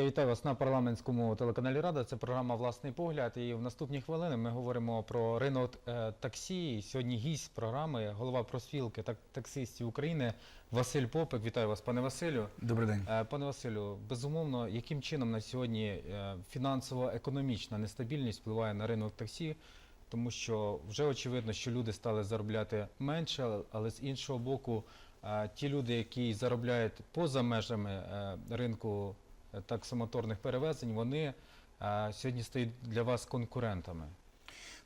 Я вітаю вас на парламентському телеканалі Рада. Це програма Власний погляд. І в наступні хвилини ми говоримо про ринок е, таксі. Сьогодні гість програми, голова проспілки так, таксистів України Василь Попик. Вітаю вас, пане Василю. Добрий день. Е, Пане Василю, безумовно, яким чином на сьогодні е, фінансово-економічна нестабільність впливає на ринок таксі? Тому що вже очевидно, що люди стали заробляти менше, але з іншого боку, ті люди, які заробляють поза межами ринку таксомоторних перевезень, вони е, сьогодні стають для вас конкурентами.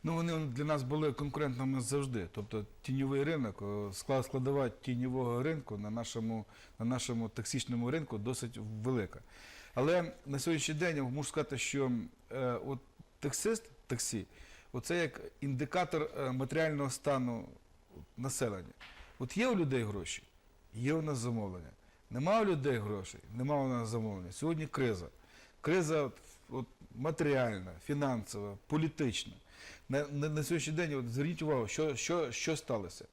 Ну вони для нас були конкурентами завжди. Тобто тіньовий ринок, складова тіньового ринку на нашому, на нашому таксичному ринку досить велика. Але на сьогоднішній день я можу сказати, що е, от таксист таксі, оце як індикатор е, матеріального стану населення. От є у людей гроші, є у нас замовлення. Нема у людей грошей, нема у нас замовлення. Сьогодні криза. Криза от, матеріальна, фінансова, політична. На, на, на сьогоднішній день от, зверніть увагу, що, що, що сталося.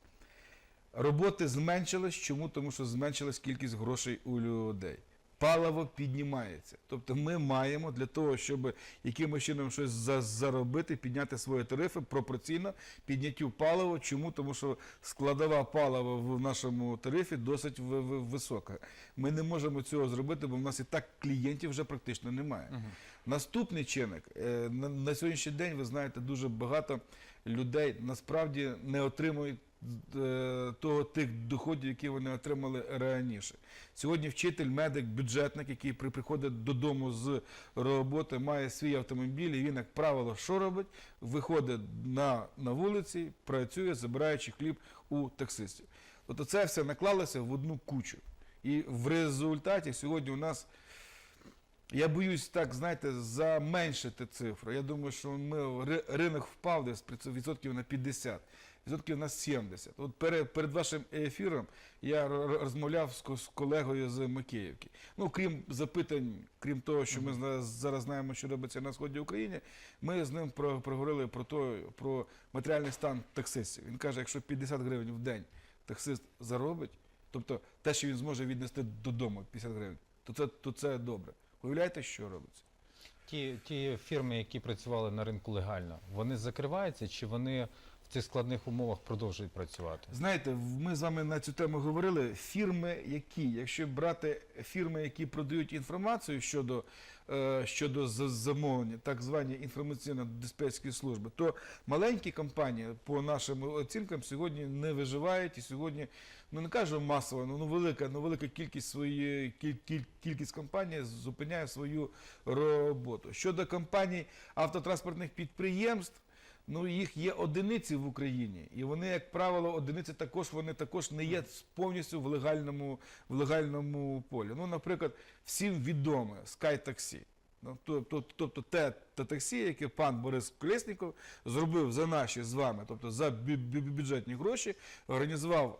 Роботи зменшились. Чому? Тому що зменшилась кількість грошей у людей. Паливо піднімається. Тобто ми маємо для того, щоб якимось чином щось за- заробити, підняти свої тарифи пропорційно підняттю палива. Чому? Тому що складова палива в нашому тарифі досить ви- ви- висока. Ми не можемо цього зробити, бо в нас і так клієнтів вже практично немає. Наступний чинник е, на, сьогоднішній день, ви знаєте, дуже багато людей насправді не отримують того тих доходів, які вони отримали раніше. Сьогодні вчитель, медик, бюджетник, який приходить додому з роботи, має свій автомобіль, і він, як правило, що робить? Виходить на, на вулиці, працює, забираючи хліб у таксистів. Тобто це все наклалося в одну кучу. І в результаті сьогодні у нас я боюсь так, знаєте, заменшити цифру. Я думаю, що ми ринок впав десь відсотків на 50, відсотків на 70. От перед, перед вашим ефіром я розмовляв з, з колегою з Макіївки. Ну, крім запитань, крім того, що ми зараз знаємо, що робиться на сході України, ми з ним про- проговорили про то, про матеріальний стан таксистів. Він каже, якщо 50 гривень в день таксист заробить, тобто те, що він зможе віднести додому 50 гривень, то це, то це добре. Уявляєте, що робиться? Ті, ті фірми, які працювали на ринку легально, вони закриваються чи вони цих складних умовах продовжують працювати? Знаєте, ми з вами на цю тему говорили. Фірми, які, якщо брати фірми, які продають інформацію щодо, е, щодо замовлення, так звані інформаційно-диспетчерські служби, то маленькі компанії, по нашим оцінкам, сьогодні не виживають і сьогодні, ну не кажу масово, ну, ну велика, ну велика кількість своєї кіль- кіль- кількість компаній зупиняє свою роботу. Щодо компаній автотранспортних підприємств. Ну, їх є одиниці в Україні, і вони, як правило, одиниці також вони також не є повністю в легальному, в легальному полі. Ну, наприклад, всім відоме SkyTaxi. Ну, тобто, тобто те, те таксі, яке пан Борис Колєсніков зробив за наші з вами, тобто за бю- бю- бюджетні гроші, організував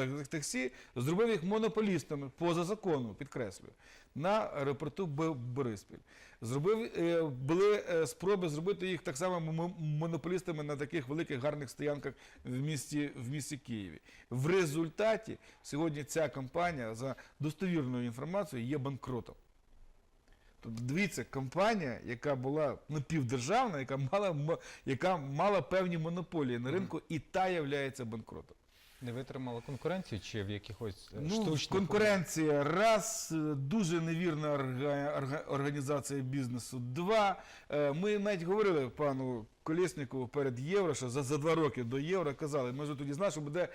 е, таксі, зробив їх монополістами поза закону, підкреслюю, на аеропорту Бориспіль. Зробив, е, були е, спроби зробити їх так само монополістами на таких великих гарних стоянках в місті, в місті Києві. В результаті сьогодні ця компанія за достовірною інформацією є банкротом. Тобто дивіться, компанія, яка була напівдержавна, яка мала, яка мала певні монополії на ринку, і та являється банкротом. Не витримала конкуренцію чи в якихось е, Ну, штучних конкуренція, раз, е, дуже невірна орга- орга- організація бізнесу. Два, е, ми навіть говорили пану Колєснікову перед євро, що за, за два роки до євро казали, ми вже тоді знали, що буде.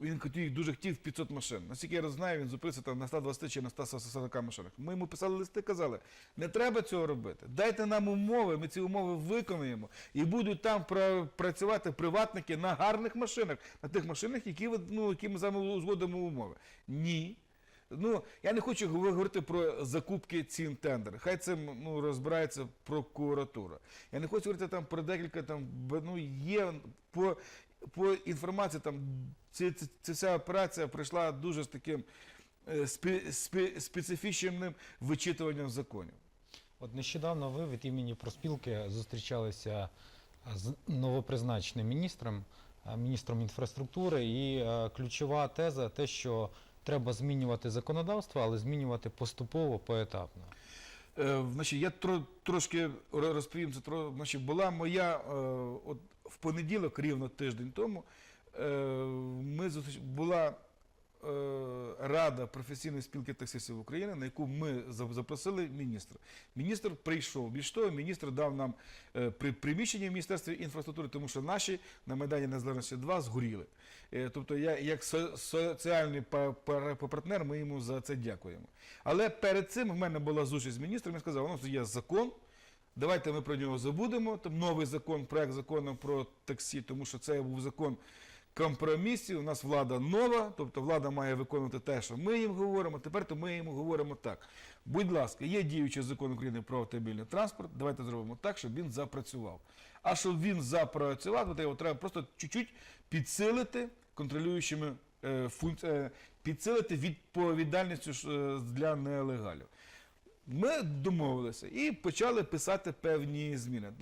Він хотів дуже хотів 500 машин. Наскільки я знаю, він зупинився там на 120 чи на 140 машинах. Ми йому писали листи, казали, не треба цього робити. Дайте нам умови, ми ці умови виконуємо. І будуть там працювати приватники на гарних машинах, на тих машинах, які, ну, які ми з вами узгодимо умови. Ні. Ну, я не хочу говорити про закупки цін тендер. Хай це ну, розбирається прокуратура. Я не хочу говорити там про декілька там, ну, є по, по інформації там ці, ця вся операція пройшла дуже з таким е, спе, спе, специфічним вичитуванням законів. От нещодавно ви від імені проспілки зустрічалися з новопризначеним міністром, е, міністром інфраструктури, і е, ключова теза те, що треба змінювати законодавство, але змінювати поступово, поетапно. Е, значить, я тро, трошки розповім це. Тро, значить, була моя е, от в понеділок, рівно тиждень тому, е, ми зустріч, була Рада професійної спілки таксистів України, на яку ми запросили міністра. Міністр прийшов. Більш того, міністр дав нам е, при приміщення в Міністерстві інфраструктури, тому що наші на Майдані Незалежності 2 згоріли. Е, Тобто, я як соціальний партнер, ми йому за це дякуємо. Але перед цим в мене була зустріч з міністром, він сказав, нас є закон, давайте ми про нього забудемо. Там новий закон, проект закону про таксі, тому що це був закон компромісів. У нас влада нова, тобто влада має виконувати те, що ми їм говоримо. Тепер то ми їм говоримо так. Будь ласка, є діючий закон України про автомобільний транспорт. Давайте зробимо так, щоб він запрацював. А щоб він запрацював, то його треба просто чуть-чуть підсилити контролюючими е, функціями, підсилити відповідальністю е, для нелегалів. Ми домовилися і почали писати певні зміни.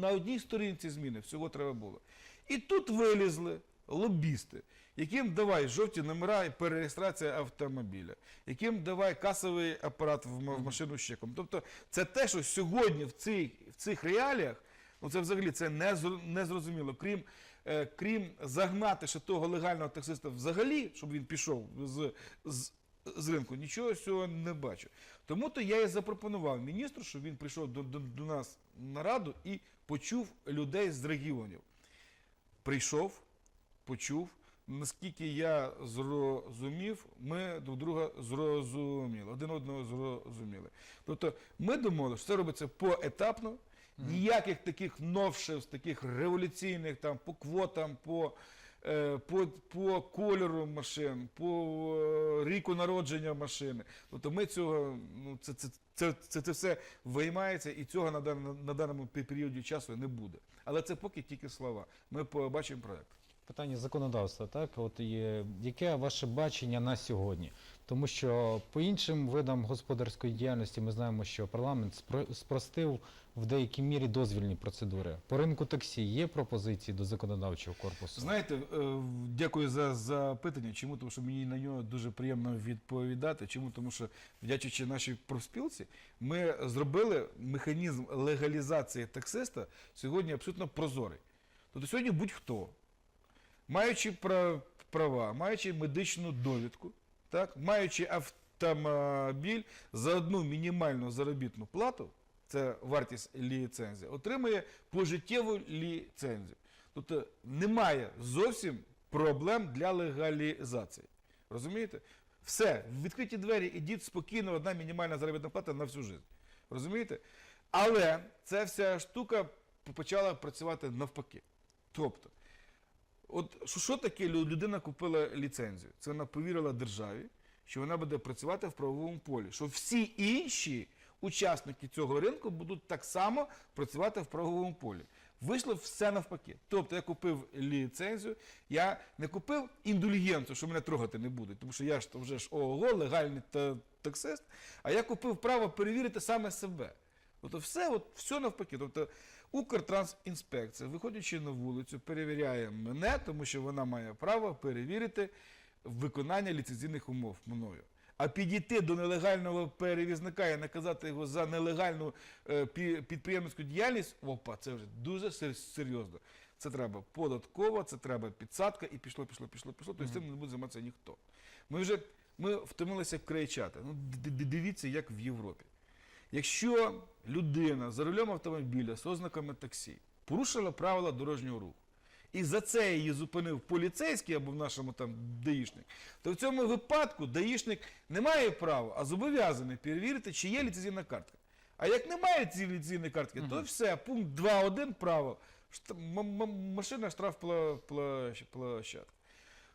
На одній сторінці зміни всього треба було. І тут вилізли лобісти, яким давай жовті номера і перереєстрація автомобіля, яким давай касовий апарат в, ма- в машину з чеком. Тобто це те, що сьогодні в цих, в цих реаліях, ну це взагалі це не, зр- не зрозуміло. Крім, е, крім загнати ще того легального таксиста взагалі, щоб він пішов з, з, з ринку, нічого з цього не бачу. Тому то я і запропонував міністру, щоб він прийшов до, до, до нас на раду і почув людей з регіонів. Прийшов, почув. Наскільки я зрозумів, ми друг друга зрозуміли, один одного зрозуміли. Тобто ми думали, що це робиться поетапно, ніяких таких новшеств, таких революційних там по квотам, по, е, по, по кольору машин, по е, ріку народження машини. Тобто ми цього, ну це, це, це, це, це все виймається і цього на, дан- на даному періоді часу не буде. Але це поки тільки слова. Ми побачимо проект. Питання законодавства, так? От є, яке ваше бачення на сьогодні? Тому що по іншим видам господарської діяльності ми знаємо, що парламент спро- спростив в деякій мірі дозвільні процедури. По ринку таксі є пропозиції до законодавчого корпусу. Знаєте, е, дякую за запитання. Чому? Тому що мені на нього дуже приємно відповідати. Чому? Тому що, вдячуючи нашій профспілці, ми зробили механізм легалізації таксиста сьогодні абсолютно прозорий. Тобто сьогодні будь-хто, маючи права, маючи медичну довідку, так, маючи автомобіль за одну мінімальну заробітну плату, це вартість ліцензії, отримує пожиттєву ліцензію. Тобто немає зовсім проблем для легалізації. Розумієте? Все, відкриті двері, ідіть спокійно, одна мінімальна заробітна плата на всю життя. Розумієте? Але ця вся штука почала працювати навпаки. Тобто, от що, таке людина купила ліцензію? Це вона повірила державі, що вона буде працювати в правовому полі, що всі інші учасники цього ринку будуть так само працювати в правовому полі. Вийшло все навпаки. Тобто я купив ліцензію, я не купив індульгенцію, що мене трогати не будуть, тому що я ж вже ж ого, легальний та- таксист, а я купив право перевірити саме себе. Тобто все, от, все навпаки. Тобто Укртрансінспекція, виходячи на вулицю, перевіряє мене, тому що вона має право перевірити виконання ліцензійних умов мною. А підійти до нелегального перевізника і наказати його за нелегальну е, підприємницьку діяльність, опа, це вже дуже серйозно. Це треба податково, це треба підсадка, і пішло, пішло, пішло, пішло. Тобто цим не буде займатися ніхто. Ми вже ми втомилися кричати. Ну, дивіться, як в Європі. Якщо людина за рулем автомобіля з ознаками таксі порушила правила дорожнього руху, і за це її зупинив поліцейський або в нашому там даїшник, то в цьому випадку даїшник не має права, а зобов'язаний перевірити, чи є ліцензійна картка. А як немає цієї ліцензійної картки, то все, пункт 2.1 право, машина штраф площадка.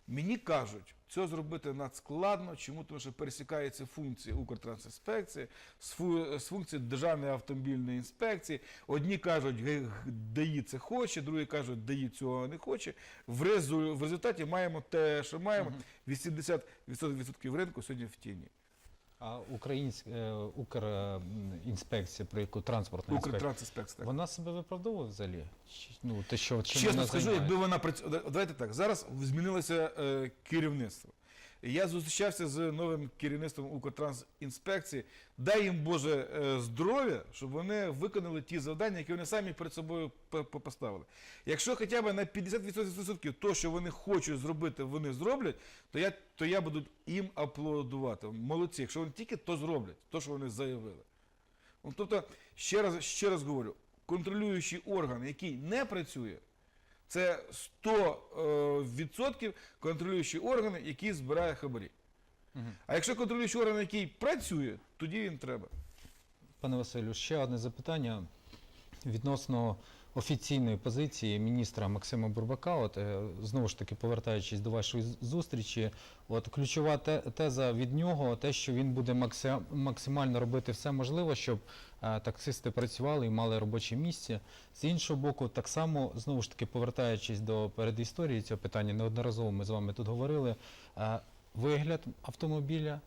Мені кажуть, це зробити надскладно. Чому? Тому що пересікаються функції Укртрансінспекції з, фу- функції Державної автомобільної інспекції. Одні кажуть, «Ге- ДАІ це хоче, другі кажуть, ДАІ цього не хоче. В результаті маємо те, що маємо. 80% ринку сьогодні в тіні. А українська е, Укрінспекція, про яку транспортна інспекція, вона себе виправдовує взагалі? Ну, те, що, чим Чесно вона скажу, якби вона працювала. Давайте так, зараз змінилося е, керівництво. Я зустрічався з новим керівництвом Укртрансінспекції. Дай їм Боже е, здоров'я, щоб вони виконали ті завдання, які вони самі перед собою поставили. Якщо хоча б на 50% то, що вони хочуть зробити, вони зроблять, то я, то я буду їм аплодувати. Молодці, якщо вони тільки то зроблять, то, що вони заявили. Ну, тобто, ще раз, ще раз говорю, контролюючий орган, який не працює, це 100% контролюючий орган, який збирає хабарі. А якщо контролюючий орган, який працює, тоді він треба. Пане Василю, ще одне запитання відносно офіційної позиції міністра Максима Бурбака. От е, знову ж таки повертаючись до вашої зустрічі, от ключова теза від нього, те, що він буде максим- максимально робити все можливе, щоб е, таксисти працювали і мали робоче місце. З іншого боку, так само знову ж таки повертаючись до передісторії цього питання, неодноразово ми з вами тут говорили. е, Вигляд автомобіля,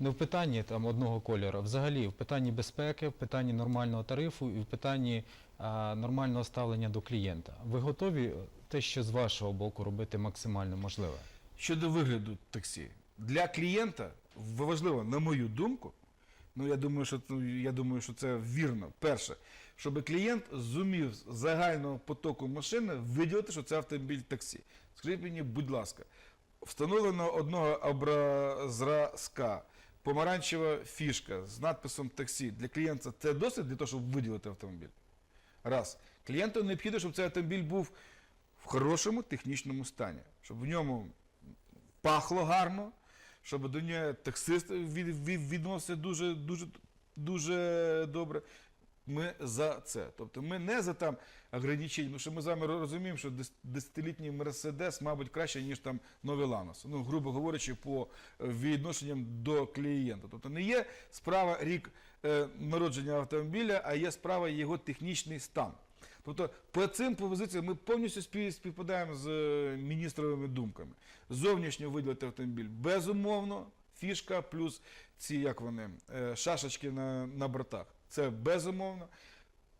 не в питанні там одного кольору, взагалі в питанні безпеки, в питанні нормального тарифу і в питанні а, нормального ставлення до клієнта. Ви готові те, що з вашого боку робити максимально можливе? Щодо вигляду таксі, для клієнта важливо, на мою думку, ну я думаю, що ну, я думаю, що це вірно. Перше, щоб клієнт зумів з загального потоку машини виділити, що це автомобіль таксі. Скажіть мені, будь ласка, встановлено одного образка, помаранчева фішка з надписом таксі для клієнта це досить для того, щоб виділити автомобіль. Раз. Клієнту необхідно, щоб цей автомобіль був в хорошому технічному стані, щоб в ньому пахло гарно, щоб до нього таксист від, від, відносився дуже, дуже, дуже добре. Ми за це. Тобто ми не за там ограничення, тому що ми з вами розуміємо, що дес- десятилітній Мерседес, мабуть, краще, ніж там новий Ланос. Ну, грубо говорячи, по е, відношенням до клієнта. Тобто не є справа рік е, народження автомобіля, а є справа його технічний стан. Тобто по цим позиціям ми повністю спів- співпадаємо з е, міністровими думками. Зовнішньо виділити автомобіль безумовно, фішка плюс ці як вони, е, шашечки на, на бортах. Це безумовно.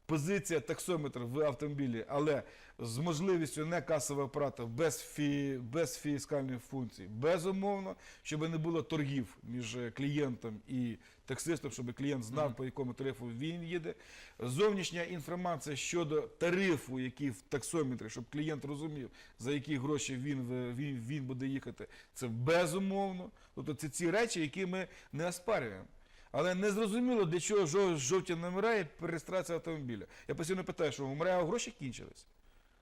Позиція таксометр в автомобілі, але з можливістю не касового апарату без, фі, без фіскальної функції, безумовно, щоб не було торгів між клієнтом і таксистом, щоб клієнт знав, по якому тарифу він їде. Зовнішня інформація щодо тарифу, який в таксометрі, щоб клієнт розумів, за які гроші він, він, він буде їхати, це безумовно. Тобто це ці речі, які ми не оспарюємо. Але не зрозуміло, для чого жов- жовті номера і реєстрація автомобіля. Я постійно питаю, що у МРЕА гроші кінчились.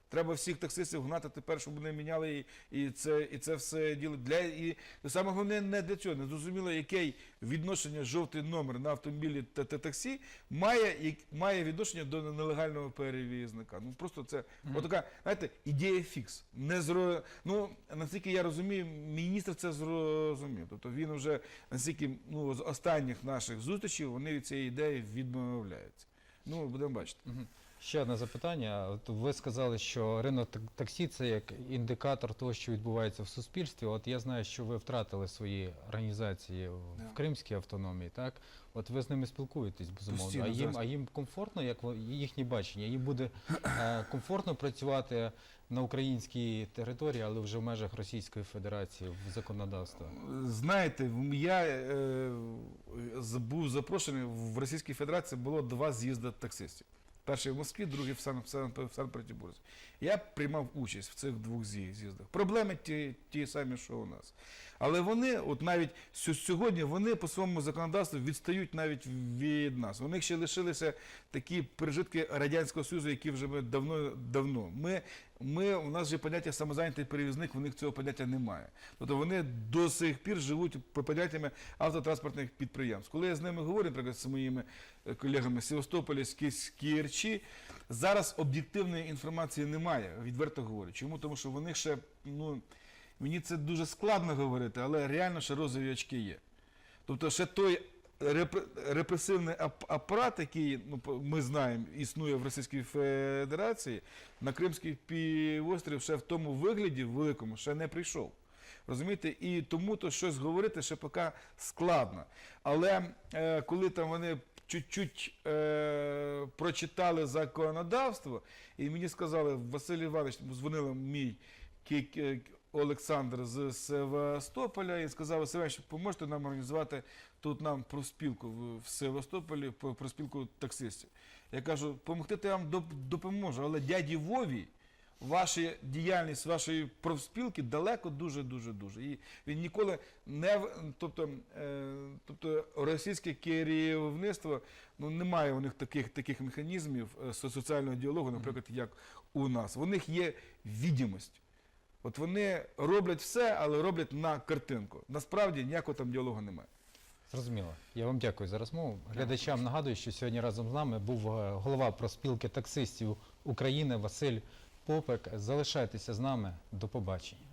Треба всіх таксистів гнати тепер, щоб вони міняли і, і, це, і це все діло. Для, і саме головне не для цього. Не зрозуміло, яке відношення жовтий номер на автомобілі та, та таксі має, як- має відношення до нелегального перевізника. Ну просто це Мгм. отака, знаєте, ідея фікс. Не зро... Ну, наскільки я розумію, міністр це зрозумів. Тобто він вже наскільки ну, з останніх наших зустрічей вони від цієї ідеї відмовляються. Ну, будемо бачити. Мгм. Ще одне запитання. От ви сказали, що ринок таксі це як індикатор того, що відбувається в суспільстві. От я знаю, що ви втратили свої організації в Да. Кримській автономії, так? От ви з ними спілкуєтесь, безумовно. Постійно, А їм, зараз. а їм комфортно, як ви- їхнє бачення? Їм буде е, комфортно працювати на українській території, але вже в межах Російської Федерації в законодавства. Знаєте, в- я е, з- був запрошений в Російській Федерації було два з'їзди таксистів. Перший в Москві, другий в Сан- в Сан- Санкт-Петербурзі. Я приймав участь в цих двох з'їздах. Проблеми ті, ті самі, що у нас. Але вони, от навіть сьогодні, вони по своєму законодавству відстають навіть від нас. У них ще лишилися такі пережитки Радянського Союзу, які вже ми давно давно. Ми, ми, у нас же поняття самозайнятий перевізник, в них цього поняття немає. Тобто вони до сих пір живуть по поняттями автотранспортних підприємств. Коли я з ними говорю, наприклад, з моїми е, колегами з Севастополя, з Ки- зараз об'єктивної інформації немає, відверто говорю. Чому? Тому що в них ще, ну, мені це дуже складно говорити, але реально ще розові очки є. Тобто ще той репресивний апарат, який ну, ми знаємо, існує в Російській Федерації, на Кримський півострів ще в тому вигляді великому ще не прийшов. Розумієте, і тому то щось говорити ще поки складно. Але е, коли там вони чуть-чуть е, прочитали законодавство, і мені сказали, Василь Іванович, дзвонив мій Олександр з Севастополя і сказав, Василь, поможете нам організувати тут нам профспілку в, Севастополі, по- профспілку таксистів. Я кажу, допомогти я вам доп- допоможу, але дяді Вові ваша діяльність вашої профспілки далеко дуже дуже дуже. І він ніколи не тобто, е, тобто російське керівництво ну немає у них таких таких механізмів е, соціального діалогу, наприклад, як у нас. У них є відомість. От вони роблять все, але роблять на картинку. Насправді ніякого там діалогу немає. Зрозуміло. Я вам дякую за розмову. Глядачам нагадую, що сьогодні разом з нами був е, голова проспілки таксистів України Василь Попек. Залишайтеся з нами. До побачення.